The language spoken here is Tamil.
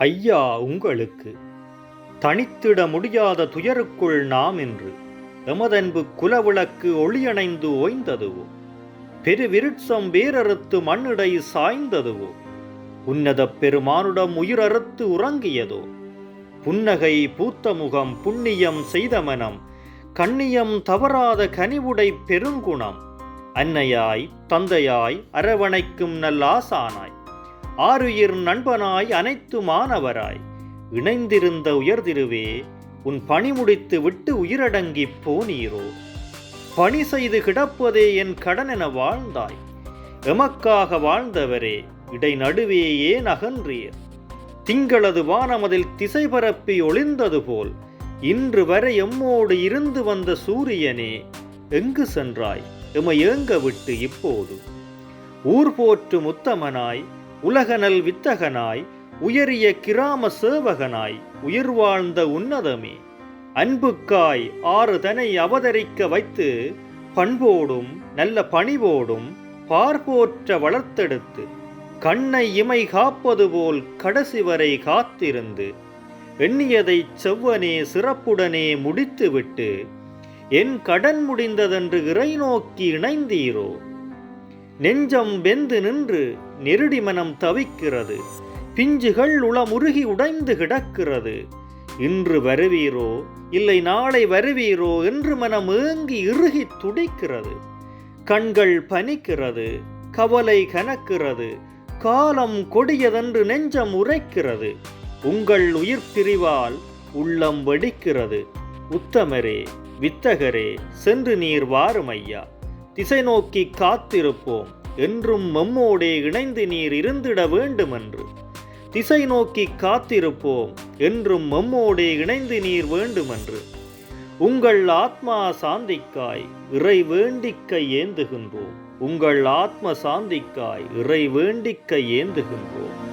ஐயா உங்களுக்கு தனித்திட முடியாத துயருக்குள் நாம் என்று எமதன்பு குலவிளக்கு ஒளியணைந்து ஓய்ந்ததுவோ? பெருவிருட்சம் வேரறுத்து மண்ணிடை சாய்ந்ததுவோ? உன்னதப் பெருமானுடம் உயிரறுத்து உறங்கியதோ? புன்னகை பூத்த முகம் புண்ணியம் செய்த மனம் கண்ணியம் தவறாத கனிவுடை பெருங்குணம் அன்னையாய் தந்தையாய் அரவணைக்கும் நல்லாசானாய் ஆருயிர் நண்பனாய் அனைத்து மாணவராய். இணைந்திருந்த உயர்திருவே உன் பணி முடித்து விட்டு உயிரடங்கிப் போனீரோ. பணி செய்து கிடப்பதே என் கடன் என வாழ்ந்தாய். எமக்காக வாழ்ந்தவரே இடை நடுவேயே நகன்றீர். திங்களது வானமதில் திசை பரப்பி ஒளிந்தது போல் இன்று வரை எம்மோடு இருந்து வந்த சூரியனே எங்கு சென்றாய்? எமை ஏங்க விட்டு இப்போது? ஊர் போற்று முத்தமனாய் உலகநல் வித்தகனாய் உயரிய கிராம சேவகனாய் உயிர் வாழ்ந்த உன்னதமே. அன்புக்காய் ஆறு தனை அவதரிக்க வைத்து பண்போடும் நல்ல பணிவோடும் பார்போற்ற வளர்த்தெடுத்து கண்ணை இமை காப்பது போல் கடைசி வரை காத்திருந்து எண்ணியதை செவ்வனே சிறப்புடனே முடித்துவிட்டு என் கடன் முடிந்ததென்று இறை நோக்கி இணைந்தீரோ? நெஞ்சம் வெந்து நின்று நெருடி மனம் தவிக்கிறது. பிஞ்சுகள் உளமுருகி உடைந்து கிடக்கிறது. இன்று வருவீரோ இல்லை நாளை வருவீரோ என்று மனம் ஏங்கி இறுகி துடிக்கிறது. கண்கள் பனிக்கிறது கவலை கனக்கிறது காலம் கொடியதென்று நெஞ்சம் உரைக்கிறது. உங்கள் உயிர் பிரிவால் உள்ளம் வெடிக்கிறது. உத்தமரே வித்தகரே சென்று நீர் வாரும் ஐயா திசை நோக்கி காத்திருப்போம். என்றும் மம்மோடே இணைந்து நீர் இருந்திட வேண்டுமென்று. திசை நோக்கி காத்திருப்போம் என்றும் மம்மோடே இணைந்து நீர் வேண்டுமென்று. உங்கள் ஆத்மா சாந்திக்காய் இறை வேண்டிக்க ஏந்துகின்றோம். உங்கள் ஆத்ம சாந்திக்காய் இறை வேண்டிக்க ஏந்துகின்றோம்.